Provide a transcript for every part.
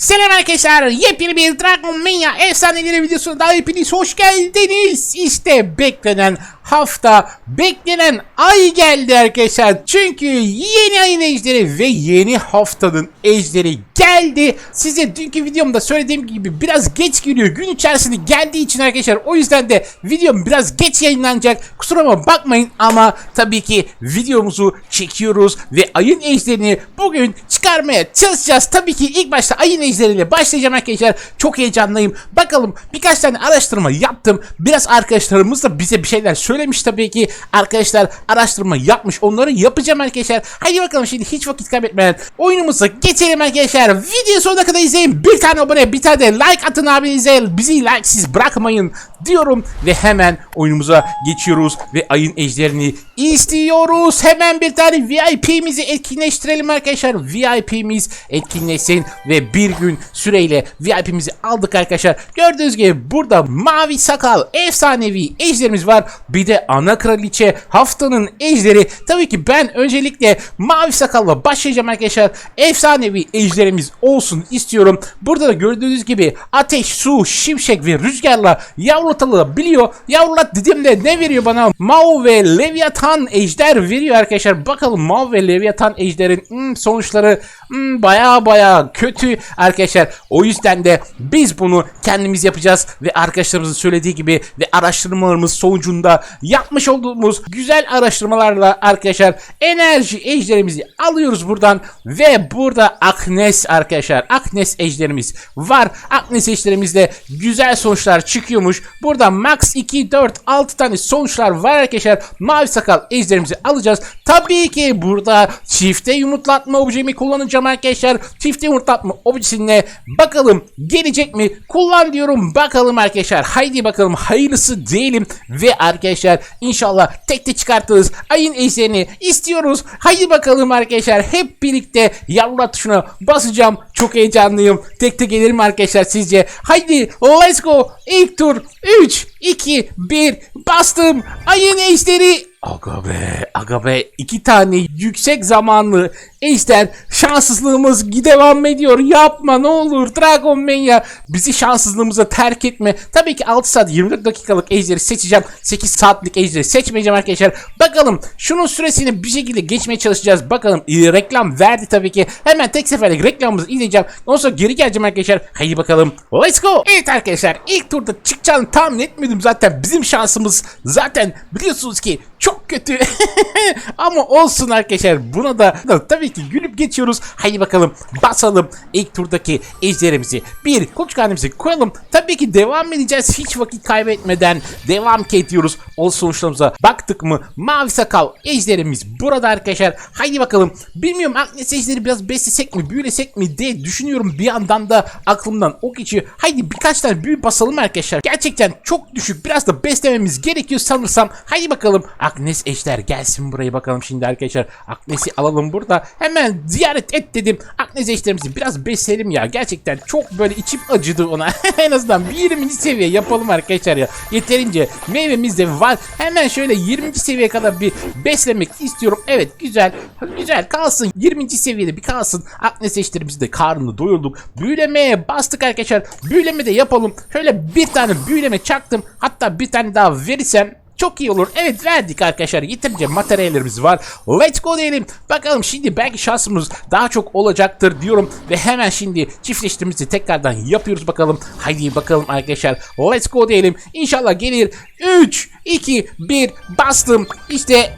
Selam arkadaşlar. Yepyeni bir Dragon Mania efsaneleri videosuna daha hepiniz hoş geldiniz. İşte beklenen hafta, beklenen ay geldi arkadaşlar. Çünkü yeni ayın ejderi ve yeni haftanın ejderi geldi. Size dünkü videomda söylediğim gibi biraz geç geliyor. Gün içerisinde geldiği için arkadaşlar. O yüzden de videom biraz geç yayınlanacak. Kusuruma bakmayın ama tabii ki videomuzu çekiyoruz ve ayın ejderini bugün çıkarmaya çalışacağız. Tabii ki ilk başta ayın ejderiyle başlayacağım arkadaşlar. Çok heyecanlıyım. Bakalım birkaç tane araştırma yaptım. Biraz arkadaşlarımız da bize bir şeyler söylemiş tabii ki. Arkadaşlar araştırma yapmış. Onları yapacağım arkadaşlar. Hadi bakalım şimdi hiç vakit kaybetmeden oyunumuza geçelim arkadaşlar. Video sonuna kadar izleyin. Bir tane abone bir tane de like atın abinize. Bizi likesiz bırakmayın diyorum. Ve hemen oyunumuza geçiyoruz. Ve ayın ejderini istiyoruz. Hemen bir tane VIP'mizi etkinleştirelim arkadaşlar. VIP'miz etkinleşsin. Ve bir gün süreyle VIP'mizi aldık arkadaşlar. Gördüğünüz gibi burada mavi sakal efsanevi ejderimiz var. Bir de ana kraliçe haftanın ejderi. Tabii ki ben öncelikle mavi sakalla başlayacağım arkadaşlar. Efsanevi ejderimiz olsun istiyorum. Burada da gördüğünüz gibi ateş, su, şimşek ve rüzgarla yavrulatılabiliyor. Yavrulat dediğimde ne veriyor bana? Mao ve Leviathan ejder veriyor arkadaşlar. Bakalım Mao ve Leviathan ejderin hmm, sonuçları hmm, baya baya kötü arkadaşlar. O yüzden de biz bunu kendimiz yapacağız ve arkadaşlarımızın söylediği gibi ve araştırmalarımız sonucunda yapmış olduğumuz güzel araştırmalarla arkadaşlar enerji ejderimizi alıyoruz buradan ve burada Aknes arkadaşlar Aknes ejderimiz var. Aknes ejderimizde güzel sonuçlar çıkıyormuş. Burada max 2 4 6 tane sonuçlar var arkadaşlar. Mavi sakal ejderimizi alacağız. Tabii ki burada çifte yumurtlatma objemi kullanacağım arkadaşlar. Çifte yumurtlatma objesine bakalım gelecek mi? Kullan diyorum bakalım arkadaşlar. Haydi bakalım hayırlısı diyelim ve arkadaşlar inşallah tek de çıkartırız. Ayın ejderini istiyoruz. Haydi bakalım arkadaşlar hep birlikte yavrulat tuşuna basacağım. Çok heyecanlıyım. Tek de gelirim arkadaşlar sizce. Haydi let's go. İlk tur 3 2 1 bastım. Ayın ejderi Aga be, aga be. iki tane yüksek zamanlı ejder şanssızlığımız devam ediyor. Yapma ne olur Dragon Mania. Bizi şanssızlığımıza terk etme. Tabii ki 6 saat 24 dakikalık ejderi seçeceğim. 8 saatlik ejderi seçmeyeceğim arkadaşlar. Bakalım şunun süresini bir şekilde geçmeye çalışacağız. Bakalım e, reklam verdi tabii ki. Hemen tek seferlik reklamımızı izleyeceğim. Ondan sonra geri geleceğim arkadaşlar. Haydi bakalım. Let's go. Evet arkadaşlar ilk turda çıkacağını tahmin etmiyordum zaten. Bizim şansımız zaten biliyorsunuz ki çok kötü. Ama olsun arkadaşlar. Buna da tabii ki gülüp geçiyoruz. Haydi bakalım basalım ilk turdaki ejderimizi. Bir kuluçkanemizi koyalım. Tabii ki devam edeceğiz. Hiç vakit kaybetmeden devam ediyoruz. O sonuçlarımıza baktık mı? Mavi sakal ejderimiz burada arkadaşlar. Haydi bakalım. Bilmiyorum Agnes ejderi biraz beslesek mi büyülesek mi diye düşünüyorum. Bir yandan da aklımdan o geçiyor. Haydi birkaç tane büyü basalım arkadaşlar. Gerçekten çok düşük. Biraz da beslememiz gerekiyor sanırsam. Haydi bakalım. Agnes ejder gelsin buraya bakalım şimdi arkadaşlar. Agnes'i alalım burada. Hemen ziyaret et dedim. Agnes ejderimizi biraz besleyelim ya. Gerçekten çok böyle içim acıdı ona. en azından bir 20. seviye yapalım arkadaşlar ya. Yeterince meyvemiz de var. Hemen şöyle 20. seviyeye kadar bir beslemek istiyorum. Evet güzel. Güzel kalsın. 20. seviyede bir kalsın. Agnes ejderimizi de karnını doyurduk. Büyülemeye bastık arkadaşlar. Büyüleme de yapalım. Şöyle bir tane büyüleme çaktım. Hatta bir tane daha verirsem çok iyi olur. Evet verdik arkadaşlar. Yeterince materyallerimiz var. Let's go diyelim. Bakalım şimdi belki şansımız daha çok olacaktır diyorum. Ve hemen şimdi çiftleştirmemizi tekrardan yapıyoruz bakalım. Haydi bakalım arkadaşlar. Let's go diyelim. İnşallah gelir. 3, 2, 1 bastım. İşte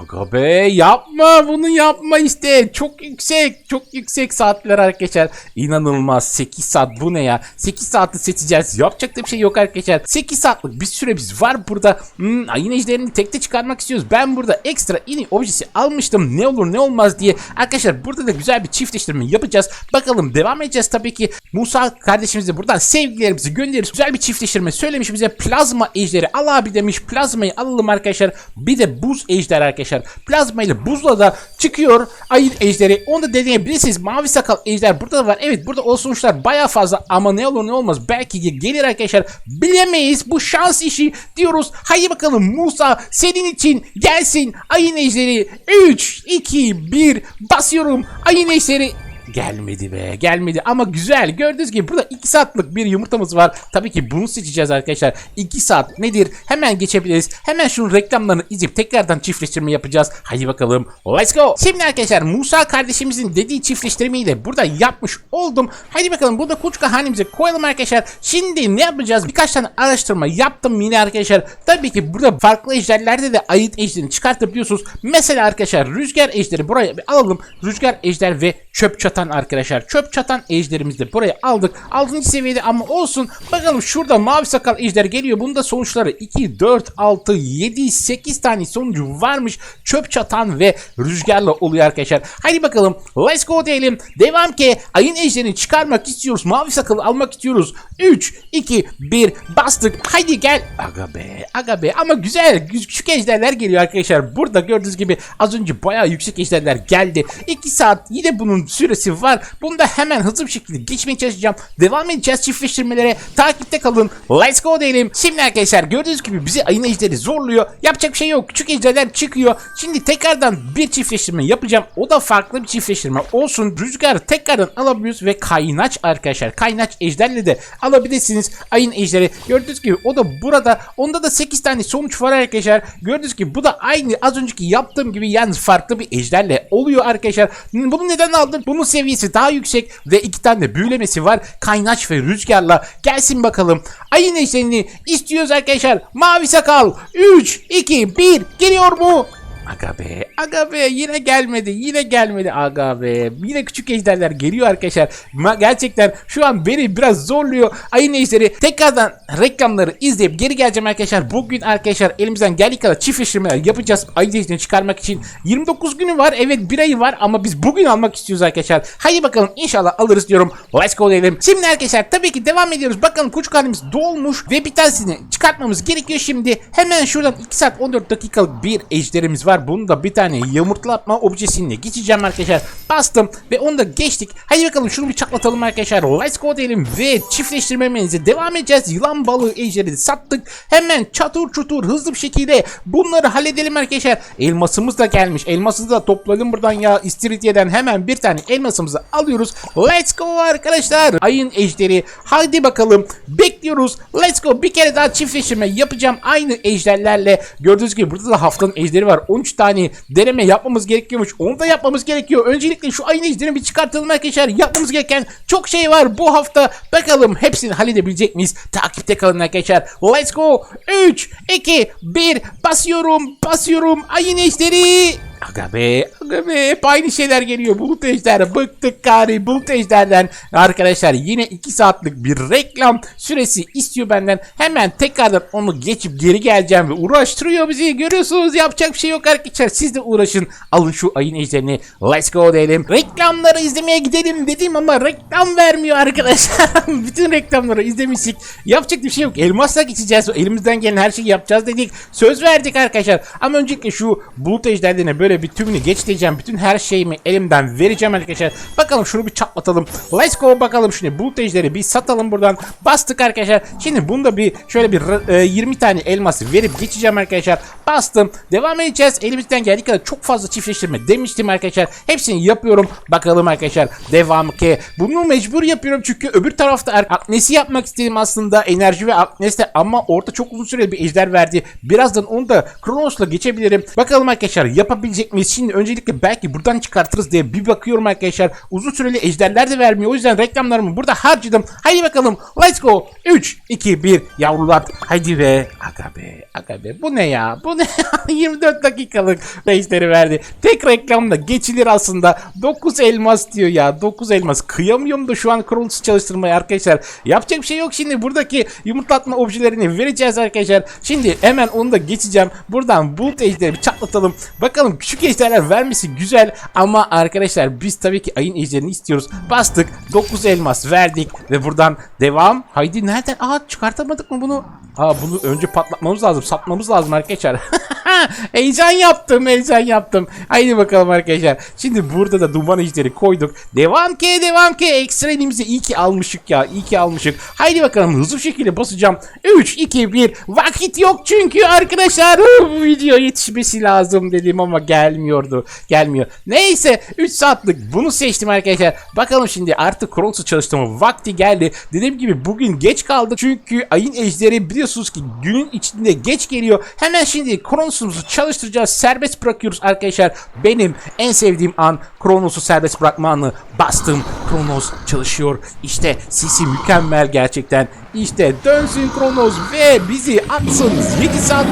Aga be yapma bunu yapma işte. Çok yüksek. Çok yüksek saatler arkadaşlar. İnanılmaz. 8 saat bu ne ya? 8 saati seçeceğiz. Yapacak da bir şey yok arkadaşlar. 8 saatlik bir süremiz var burada. Hmm, ayın ejderini tekte çıkarmak istiyoruz. Ben burada ekstra ini objesi almıştım. Ne olur ne olmaz diye. Arkadaşlar burada da güzel bir çiftleştirme yapacağız. Bakalım devam edeceğiz tabii ki. Musa kardeşimize buradan sevgilerimizi göndeririz. Güzel bir çiftleştirme söylemiş bize. Plazma ejderi al abi demiş. Plazmayı alalım arkadaşlar. Bir de buz ejder arkadaşlar. Plazma ile buzla da çıkıyor ayın ejderi. Onu da deneyebilirsiniz. Mavi sakal ejder burada da var. Evet burada o sonuçlar baya fazla ama ne olur ne olmaz. Belki gelir arkadaşlar. Bilemeyiz. Bu şans işi diyoruz. Haydi bakalım Musa senin için gelsin ayın ejderi. 3, 2, 1 basıyorum. Ayın ejderi Gelmedi be gelmedi ama güzel gördüğünüz gibi burada 2 saatlik bir yumurtamız var. Tabii ki bunu seçeceğiz arkadaşlar. 2 saat nedir? Hemen geçebiliriz. Hemen şunun reklamlarını izleyip tekrardan çiftleştirme yapacağız. Hadi bakalım let's go. Şimdi arkadaşlar Musa kardeşimizin dediği çiftleştirmeyi de burada yapmış oldum. Hadi bakalım burada kuluçka hanemize koyalım arkadaşlar. Şimdi ne yapacağız? Birkaç tane araştırma yaptım yine arkadaşlar. Tabii ki burada farklı ejderlerde de ayıt ejderini çıkartabiliyorsunuz. Mesela arkadaşlar rüzgar ejderi buraya bir alalım. Rüzgar ejder ve çöp çatan arkadaşlar. Çöp çatan ejderimizi de buraya aldık. 6. seviyede ama olsun. Bakalım şurada mavi sakal ejder geliyor. Bunda sonuçları 2, 4, 6, 7, 8 tane sonucu varmış. Çöp çatan ve rüzgarla oluyor arkadaşlar. Hadi bakalım let's go diyelim. Devam ki ayın ejderini çıkarmak istiyoruz. Mavi sakalı almak istiyoruz. 3, 2, 1 bastık. Haydi gel. Aga be aga be ama güzel küçük ejderler geliyor arkadaşlar. Burada gördüğünüz gibi az önce bayağı yüksek ejderler geldi. 2 saat yine bunun süresi var. Bunu da hemen hızlı bir şekilde geçmeye çalışacağım. Devam edeceğiz çiftleştirmelere. Takipte kalın. Let's go diyelim. Şimdi arkadaşlar gördüğünüz gibi bizi ayın ejderi zorluyor. Yapacak bir şey yok. Küçük ejderler çıkıyor. Şimdi tekrardan bir çiftleştirme yapacağım. O da farklı bir çiftleştirme olsun. Rüzgarı tekrardan alabiliyoruz ve kaynaç arkadaşlar. Kaynaç ejderle de alabilirsiniz. Ayın ejderi. Gördüğünüz gibi o da burada. Onda da 8 tane sonuç var arkadaşlar. Gördüğünüz gibi bu da aynı az önceki yaptığım gibi yalnız farklı bir ejderle oluyor arkadaşlar. Bunu neden aldım? Bunun seviyesi daha yüksek ve iki tane büyülemesi var. Kaynaç ve rüzgarla. Gelsin bakalım. Ayın ejderini istiyoruz arkadaşlar. Mavi sakal. 3, 2, 1 geliyor mu? Aga be, aga be yine gelmedi, yine gelmedi aga be. Yine küçük ejderler geliyor arkadaşlar. Ma- gerçekten şu an beni biraz zorluyor. Ayın ejderi tekrardan reklamları izleyip geri geleceğim arkadaşlar. Bugün arkadaşlar elimizden geldiği kadar çiftleştirmeler yapacağız. Ayın ejderini çıkarmak için 29 günü var. Evet bir ayı var ama biz bugün almak istiyoruz arkadaşlar. Haydi bakalım inşallah alırız diyorum. Let's go diyelim. Şimdi arkadaşlar tabii ki devam ediyoruz. Bakalım kuş halimiz dolmuş ve bir tanesini çıkartmamız gerekiyor şimdi. Hemen şuradan 2 saat 14 dakikalık bir ejderimiz var. Bunu da bir tane yumurtlatma objesine geçeceğim arkadaşlar. Bastım ve onu da geçtik. Hadi bakalım şunu bir çatlatalım arkadaşlar. Let's go diyelim ve çiftleştirmemize devam edeceğiz. Yılan balığı ejderi sattık. Hemen çatır çutur hızlı bir şekilde bunları halledelim arkadaşlar. Elmasımız da gelmiş. Elması da toplayalım buradan ya. İstiridye'den hemen bir tane elmasımızı alıyoruz. Let's go arkadaşlar. Ayın ejderi. Hadi bakalım. Bekliyoruz. Let's go. Bir kere daha çiftleştirme yapacağım. Aynı ejderlerle. Gördüğünüz gibi burada da haftanın ejderi var. 13 tane deneme yapmamız gerekiyormuş. Onu da yapmamız gerekiyor. Öncelikle şu ayın ejderini bir çıkartalım arkadaşlar. Yapmamız gereken çok şey var bu hafta. Bakalım hepsini halledebilecek miyiz? Takipte kalın arkadaşlar. Let's go. 3, 2, 1. Basıyorum. Basıyorum. Ayın ejderi. Aga be, aga be hep aynı şeyler geliyor. Bulut ejder, bıktık gari bulut ejderden. Arkadaşlar yine 2 saatlik bir reklam süresi istiyor benden. Hemen tekrardan onu geçip geri geleceğim ve uğraştırıyor bizi. Görüyorsunuz yapacak bir şey yok arkadaşlar. Siz de uğraşın. Alın şu ayın ejderini. Let's go diyelim. Reklamları izlemeye gidelim dedim ama reklam vermiyor arkadaşlar. Bütün reklamları izlemiştik. Yapacak bir şey yok. Elmasla geçeceğiz. Elimizden gelen her şeyi yapacağız dedik. Söz verdik arkadaşlar. Ama öncelikle şu bulut ejderlerine böyle bir tümünü geç diyeceğim. Bütün her şeyimi elimden vereceğim arkadaşlar. Bakalım şunu bir çatlatalım. Let's go bakalım şimdi bulut bir satalım buradan. Bastık arkadaşlar. Şimdi bunda bir şöyle bir e, 20 tane elması verip geçeceğim arkadaşlar. Bastım. Devam edeceğiz. Elimizden geldiği kadar çok fazla çiftleştirme demiştim arkadaşlar. Hepsini yapıyorum. Bakalım arkadaşlar. Devam ki. Bunu mecbur yapıyorum çünkü öbür tarafta er- Aknes'i yapmak istedim aslında. Enerji ve Aknes'te ama orada çok uzun süreli bir ejder verdi. Birazdan onu da Kronos'la geçebilirim. Bakalım arkadaşlar yapabilecek miyiz? Şimdi öncelikle belki buradan çıkartırız diye bir bakıyorum arkadaşlar. Uzun süreli ejderler de vermiyor. O yüzden reklamlarımı burada harcadım. Haydi bakalım. Let's go. 3, 2, 1. Yavrular. Haydi be. Aga be. Aga be. Bu ne ya? Bu ne? 24 dakikalık ejderi verdi. Tek reklamda geçilir aslında. 9 elmas diyor ya. 9 elmas. Kıyamıyorum da şu an Kronos'u çalıştırmaya arkadaşlar. Yapacak bir şey yok şimdi. Buradaki yumurtlatma objelerini vereceğiz arkadaşlar. Şimdi hemen onu da geçeceğim. Buradan bulut ejderi bir çatlatalım. Bakalım küçük ejderler vermesi güzel ama arkadaşlar biz tabii ki ayın ejderini istiyoruz. Bastık 9 elmas verdik ve buradan devam. Haydi nereden? Aa çıkartamadık mı bunu? Aa bunu önce patlatmamız lazım. Satmamız lazım arkadaşlar. heyecan yaptım, heyecan yaptım. Haydi bakalım arkadaşlar. Şimdi burada da duman ejderi koyduk. Devam ki, devam ki. Ekstra elimizi iyi ki almışık ya. İyi ki almışık. Haydi bakalım hızlı bir şekilde basacağım. 3, 2, 1. Vakit yok çünkü arkadaşlar. Bu video yetişmesi lazım dedim ama gel gelmiyordu. Gelmiyor. Neyse 3 saatlik bunu seçtim arkadaşlar. Bakalım şimdi artık Kronos'u çalıştırma vakti geldi. Dediğim gibi bugün geç kaldık. Çünkü ayın ejderi biliyorsunuz ki günün içinde geç geliyor. Hemen şimdi Kronos'umuzu çalıştıracağız. Serbest bırakıyoruz arkadaşlar. Benim en sevdiğim an Kronos'u serbest bırakma anı. Bastım. Kronos çalışıyor. İşte sisi mükemmel gerçekten. İşte dönsün Kronos ve bizi atsın 7 saat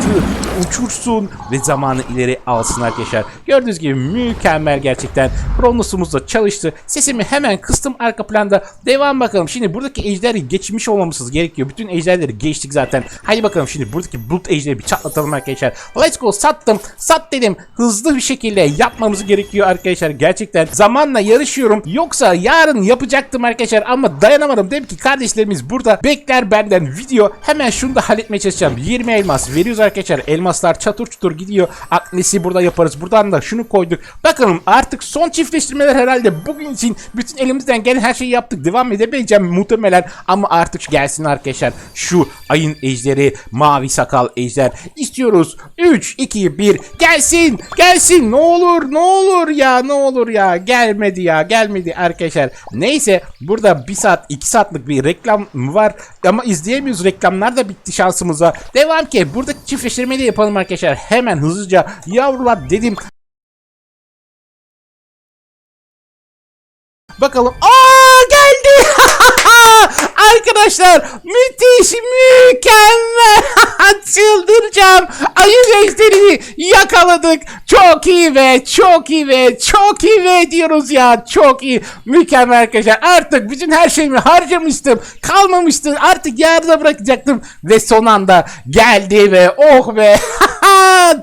uçursun ve zamanı ileri alsın arkadaşlar. Gördüğünüz gibi mükemmel gerçekten. Kronos'umuz da çalıştı. Sesimi hemen kıstım arka planda. Devam bakalım. Şimdi buradaki ejderi geçmiş olmamız gerekiyor. Bütün ejderleri geçtik zaten. Hadi bakalım şimdi buradaki bulut ejderi bir çatlatalım arkadaşlar. Let's go sattım. Sat dedim. Hızlı bir şekilde yapmamız gerekiyor arkadaşlar. Gerçekten zamanla yarışıyorum. Yoksa yarın yapacaktım arkadaşlar ama dayanamadım. Dedim ki kardeşlerimiz burada bekler benden video. Hemen şunu da halletmeye çalışacağım. 20 elmas veriyoruz arkadaşlar. Elmaslar çatır çutur gidiyor. Aknesi burada yaparız. Buradan da şunu koyduk. Bakalım artık son çiftleştirmeler herhalde bugün için bütün elimizden gelen her şeyi yaptık. Devam edebileceğim muhtemelen ama artık gelsin arkadaşlar. Şu ayın ejderi, mavi sakal ejder istiyoruz. 3 2 1 gelsin. Gelsin. Ne olur, ne olur ya, ne olur ya. Gelmedi ya, gelmedi arkadaşlar. Neyse burada 1 saat 2 saatlik bir reklam var ama izleyemiyoruz. Reklamlar da bitti şansımıza. Devam ki buradaki çiftleştirmeyi de yapalım arkadaşlar. Hemen hızlıca yavrular dedim. Bakalım. Aa geldi. Arkadaşlar müthiş mükemmel çıldıracağım. Ayı ejderi yakaladık. Çok iyi ve çok iyi ve çok iyi ve diyoruz ya. Çok iyi. Mükemmel arkadaşlar. Artık bütün her şeyimi harcamıştım. Kalmamıştı artık yarıda bırakacaktım. Ve son anda geldi ve oh be.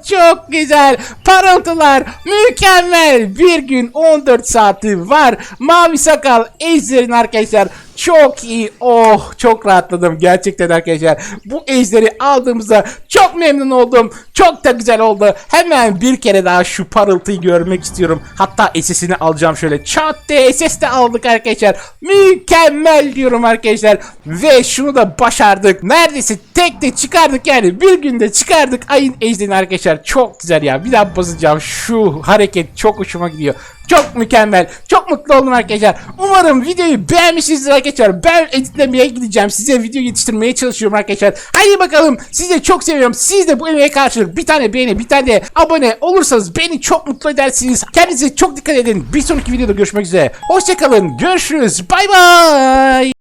Çok güzel. Parıltılar mükemmel. Bir gün 14 saati var. Mavi sakal ejderin arkadaşlar çok iyi. Oh çok rahatladım gerçekten arkadaşlar. Bu ejderi aldığımızda çok memnun oldum. Çok da güzel oldu. Hemen bir kere daha şu parıltıyı görmek istiyorum. Hatta SS'ini alacağım şöyle. Çat diye SS de aldık arkadaşlar. Mükemmel diyorum arkadaşlar. Ve şunu da başardık. Neredeyse tek de çıkardık yani. Bir günde çıkardık ayın ejderini arkadaşlar. Çok güzel ya. Bir daha basacağım. Şu hareket çok hoşuma gidiyor. Çok mükemmel. Çok mutlu oldum arkadaşlar. Umarım videoyu beğenmişsinizdir arkadaşlar. Ben editlemeye gideceğim. Size video yetiştirmeye çalışıyorum arkadaşlar. Haydi bakalım. Sizi çok seviyorum. Siz de bu emeğe karşılık bir tane beğeni, bir tane abone olursanız beni çok mutlu edersiniz. Kendinize çok dikkat edin. Bir sonraki videoda görüşmek üzere. Hoşçakalın. Görüşürüz. Bay bay.